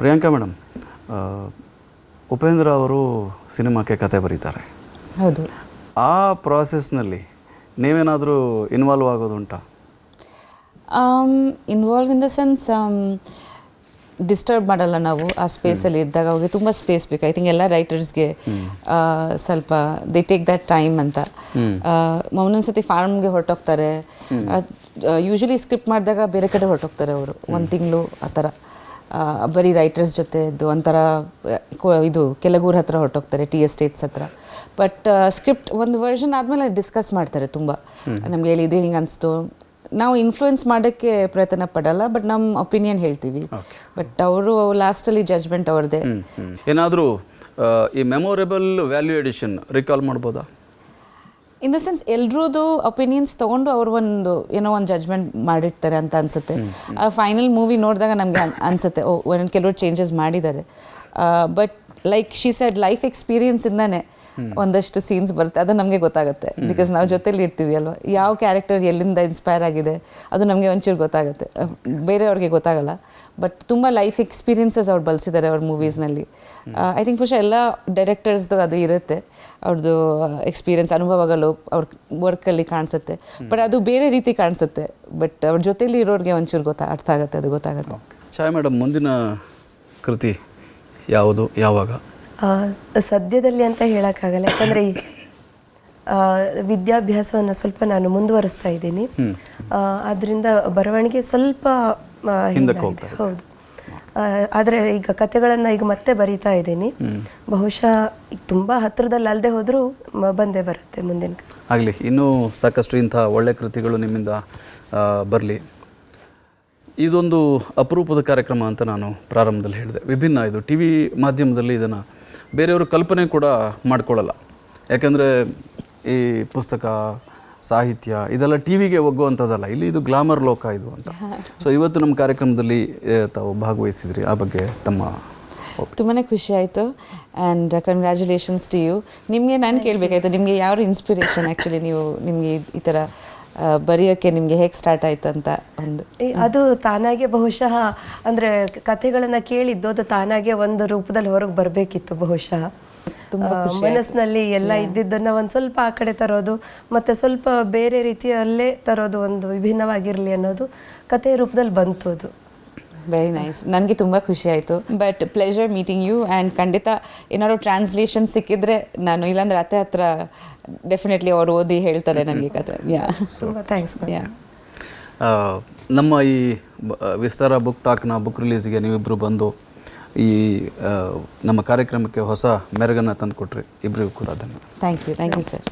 Priyanka madam Upendra ಅವರು ಸಿನಿಮಾಕ್ಕೆ ಕತೆ ಬರೀತಾರೆ. ಹೌದು. ಆ ಪ್ರಾಸೆಸ್ನಲ್ಲಿ ನೀವೇನಾದರೂ involve ಆಗೋದುಂಟ involve in the sense disturb ಮಾಡಲ್ಲ ನಾವು ಆ ಸ್ಪೇಸಲ್ಲಿ ಇದ್ದಾಗ ಅವ್ರಿಗೆ ತುಂಬ ಸ್ಪೇಸ್ ಬೇಕು. ಐ ಥಿಂಕ್ ಎಲ್ಲ ರೈಟರ್ಸ್ಗೆ ಸ್ವಲ್ಪ ದೇ ಟೇಕ್ ದಟ್ ಟೈಮ್ ಅಂತ. ಒಂದೊಂದು ಸತಿ ಫಾರ್ಮ್ಗೆ ಹೊರಟೋಗ್ತಾರೆ. ಯೂಶ್ವಲಿ ಸ್ಕ್ರಿಪ್ಟ್ ಮಾಡಿದಾಗ ಬೇರೆ ಕಡೆ ಹೊರಟೋಗ್ತಾರೆ ಅವರು. ಒಂದು ತಿಂಗಳು ಆ ಥರ. ಬರೀ ರೈಟರ್ಸ್ ಜೊತೆ ಇದ್ದು ಒಂಥರ ಇದು ಕೆಲಗೂರ್ ಹತ್ರ ಹೊರಟೋಗ್ತಾರೆ ಟಿ ಎಸ್ಟೇಟ್ಸ್ ಹತ್ರ. ಬಟ್ ಸ್ಕ್ರಿಪ್ಟ್ ಒಂದು ವರ್ಷನ್ ಆದಮೇಲೆ ಡಿಸ್ಕಸ್ ಮಾಡ್ತಾರೆ ತುಂಬ. ನಮ್ಗೆ ಹೇಳಿ ಇದು ಹಿಂಗೆ ಅನಿಸ್ತು. ನಾವು ಇನ್ಫ್ಲೂಯೆನ್ಸ್ ಮಾಡೋಕ್ಕೆ ಪ್ರಯತ್ನ ಪಡಲ್ಲ ಬಟ್ ನಮ್ಮ ಒಪಿನಿಯನ್ ಹೇಳ್ತೀವಿ. ಬಟ್ ಅವರು ಲಾಸ್ಟಲ್ಲಿ ಜಜ್ಮೆಂಟ್ ಅವ್ರದ್ದೇ. ಏನಾದರೂ ಈ ಮೆಮೊರೇಬಲ್ ವ್ಯಾಲ್ಯೂ ಎಡಿಷನ್ ರಿಕಾಲ್ ಮಾಡ್ಬೋದಾ? ಇನ್ ದ ಸೆನ್ಸ್ ಎಲ್ರದ್ದು ಒಪಿನಿಯನ್ಸ್ ತೊಗೊಂಡು ಅವ್ರು ಒಂದು ಏನೋ ಒಂದು ಜಜ್ಮೆಂಟ್ ಮಾಡಿರ್ತಾರೆ ಅಂತ ಅನ್ಸುತ್ತೆ. ಆ ಫೈನಲ್ ಮೂವಿ ನೋಡಿದಾಗ ನಮಗೆ ಅನ್ಸುತ್ತೆ ಓ ಒಂದೊಂದು ಕೆಲವರು ಚೇಂಜಸ್ ಮಾಡಿದ್ದಾರೆ. But like she said life ಎಕ್ಸ್ಪೀರಿಯನ್ಸಿಂದಾನೆ ಒಂದಷ್ಟು ಸೀನ್ಸ್ ಬರುತ್ತೆ. ಅದು ನಮಗೆ ಗೊತ್ತಾಗುತ್ತೆ. ಬಿಕಾಸ್ ನಾವು ಜೊತೆಲಿ ಇರ್ತೀವಿ ಅಲ್ವಾ? ಯಾವ ಕ್ಯಾರೆಕ್ಟರ್ ಎಲ್ಲಿಂದ ಇನ್ಸ್ಪೈರ್ ಆಗಿದೆ? ಅದು ನಮಗೆ ಒಂಚೂರು ಗೊತ್ತಾಗುತ್ತೆ. ಬೇರೆಯವ್ರಿಗೆ ಗೊತ್ತಾಗಲ್ಲ. ಬಟ್ ತುಂಬ ಲೈಫ್ ಎಕ್ಸ್ಪೀರಿಯನ್ಸಸ್ ಅವ್ರು ಬಳಸಿದ್ದಾರೆ ಅವ್ರ ಮೂವೀಸ್ನಲ್ಲಿ ಐ ಥಿಂಕ್ ಬಹುಶಃ ಎಲ್ಲ ಡೈರೆಕ್ಟರ್ಸ್ದು ಅದು ಇರುತ್ತೆ. ಅವ್ರದ್ದು ಎಕ್ಸ್ಪೀರಿಯನ್ಸ್ ಅನುಭವಗಳು ಅವ್ರ ವರ್ಕಲ್ಲಿ ಕಾಣಿಸುತ್ತೆ. ಬಟ್ ಅದು ಬೇರೆ ರೀತಿ ಕಾಣಿಸುತ್ತೆ. ಬಟ್ ಅವ್ರ ಜೊತೆಲಿ ಇರೋರಿಗೆ ಒಂಚೂರು ಗೊತ್ತಾ ಅರ್ಥ ಆಗುತ್ತೆ ಅದು ಗೊತ್ತಾಗುತ್ತೆ. ಛಾಯ್ ಮೇಡಮ್ ಮುಂದಿನ ಕೃತಿ ಯಾವುದು? ಯಾವಾಗ? ಸದ್ಯದಲ್ಲಿ ಅಂತ ಹೇಳೋಕ್ಕಾಗಲ್ಲ. ಯಾಕಂದರೆ ವಿದ್ಯಾಭ್ಯಾಸವನ್ನು ಸ್ವಲ್ಪ ನಾನು ಮುಂದುವರಿಸ್ತಾ ಇದ್ದೀನಿ. ಅದರಿಂದ ಬರವಣಿಗೆ ಸ್ವಲ್ಪ. ಹೌದು. ಆದರೆ ಈಗ ಕತೆಗಳನ್ನು ಈಗ ಮತ್ತೆ ಬರೀತಾ ಇದ್ದೀನಿ. ಬಹುಶಃ ಈಗ ತುಂಬ ಹತ್ತಿರದಲ್ಲಿ ಅಲ್ಲದೆ ಹೋದರೂ ಬಂದೇ ಬರುತ್ತೆ ಮುಂದಿನ. ಆಗಲಿ ಇನ್ನೂ ಸಾಕಷ್ಟು ಇಂತಹ ಒಳ್ಳೆ ಕೃತಿಗಳು ನಿಮ್ಮಿಂದ ಬರಲಿ. ಇದೊಂದು ಅಪರೂಪದ ಕಾರ್ಯಕ್ರಮ ಅಂತ ನಾನು ಪ್ರಾರಂಭದಲ್ಲಿ ಹೇಳಿದೆ. ವಿಭಿನ್ನ ಇದು ಟಿ ವಿ ಮಾಧ್ಯಮದಲ್ಲಿ ಇದನ್ನು ಬೇರೆಯವರು ಕಲ್ಪನೆ ಕೂಡ ಮಾಡ್ಕೊಳ್ಳಲ್ಲ. ಯಾಕಂದರೆ ಈ ಪುಸ್ತಕ ಸಾಹಿತ್ಯ ಇದೆಲ್ಲ ಟಿ ವಿಗೆ ಒಗ್ಗುವಂಥದ್ದಲ್ಲ ಇಲ್ಲಿ ಇದು ಗ್ಲಾಮರ್ ಲೋಕ ಇದು ಅಂತ. ಸೊ ಇವತ್ತು ನಮ್ಮ ಕಾರ್ಯಕ್ರಮದಲ್ಲಿ ತಾವು ಭಾಗವಹಿಸಿದ್ರಿ ಆ ಬಗ್ಗೆ ತಮ್ಮ ತುಂಬಾ ಖುಷಿ ಆಯಿತು ಆ್ಯಂಡ್ ಕಂಗ್ರ್ಯಾಚುಲೇಷನ್ಸ್ ಟು ಯು ನಿಮಗೆ ನಾನು ಕೇಳಬೇಕಾಯ್ತು ನಿಮಗೆ ಯಾವ ಇನ್ಸ್ಪಿರೇಷನ್ ಆ್ಯಕ್ಚುಲಿ ನೀವು ನಿಮಗೆ ಈ ಥರ ಬರೆಯೋಕ್ಕೆ ನಿಮಗೆ ಹೇಗೆ ಸ್ಟಾರ್ಟ್ ಆಯ್ತು ಅಂತ ಒಂದು ಅದು ತಾನಾಗೆ ಬಹುಶಃ ಅಂದ್ರೆ ಕಥೆಗಳನ್ನು ಕೇಳಿದ್ದು ಅದು ತಾನಾಗೆ ಒಂದು ರೂಪದಲ್ಲಿ ಹೊರಗೆ ಬರಬೇಕಿತ್ತು ಬಹುಶಃ. ಮನಸ್ಸಿನಲ್ಲಿ ಎಲ್ಲ ಇದ್ದಿದ್ದನ್ನ ಒಂದು ಸ್ವಲ್ಪ ಆ ಕಡೆ ತರೋದು ಮತ್ತೆ ಸ್ವಲ್ಪ ಬೇರೆ ರೀತಿಯಲ್ಲೇ ತರೋದು ಒಂದು ವಿಭಿನ್ನವಾಗಿರಲಿ ಅನ್ನೋದು ಕಥೆಯ ರೂಪದಲ್ಲಿ ಬಂತು ಅದು. ವೆರಿ ನೈಸ್ ನನಗೆ ತುಂಬ ಖುಷಿ ಆಯಿತು. But pleasure meeting you and ಖಂಡಿತ ಏನಾದ್ರು ಟ್ರಾನ್ಸ್ಲೇಷನ್ ಸಿಕ್ಕಿದ್ರೆ ನಾನು ಇಲ್ಲಾಂದ್ರೆ ಅತ್ತೆ ಹತ್ರ ಡೆಫಿನೆಟ್ಲಿ ಅವ್ರು ಓದಿ ಹೇಳ್ತಾರೆ ನನಗೆ ಕತೆ ಯಾ ಥ್ಯಾಂಕ್ಸ್ ಯಾ ನಮ್ಮ ಈ ವಿಸ್ತಾರ ಬುಕ್ ಟಾಕ್ನ ಬುಕ್ ರಿಲೀಸ್ಗೆ ನೀವಿಬ್ಬರು ಬಂದು ಈ ನಮ್ಮ ಕಾರ್ಯಕ್ರಮಕ್ಕೆ ಹೊಸ ಮೆರಗನ್ನು ತಂದುಕೊಟ್ರಿ. ಇಬ್ಬರಿಗೂ ಕೂಡ ಅದನ್ನು thank you thank you sir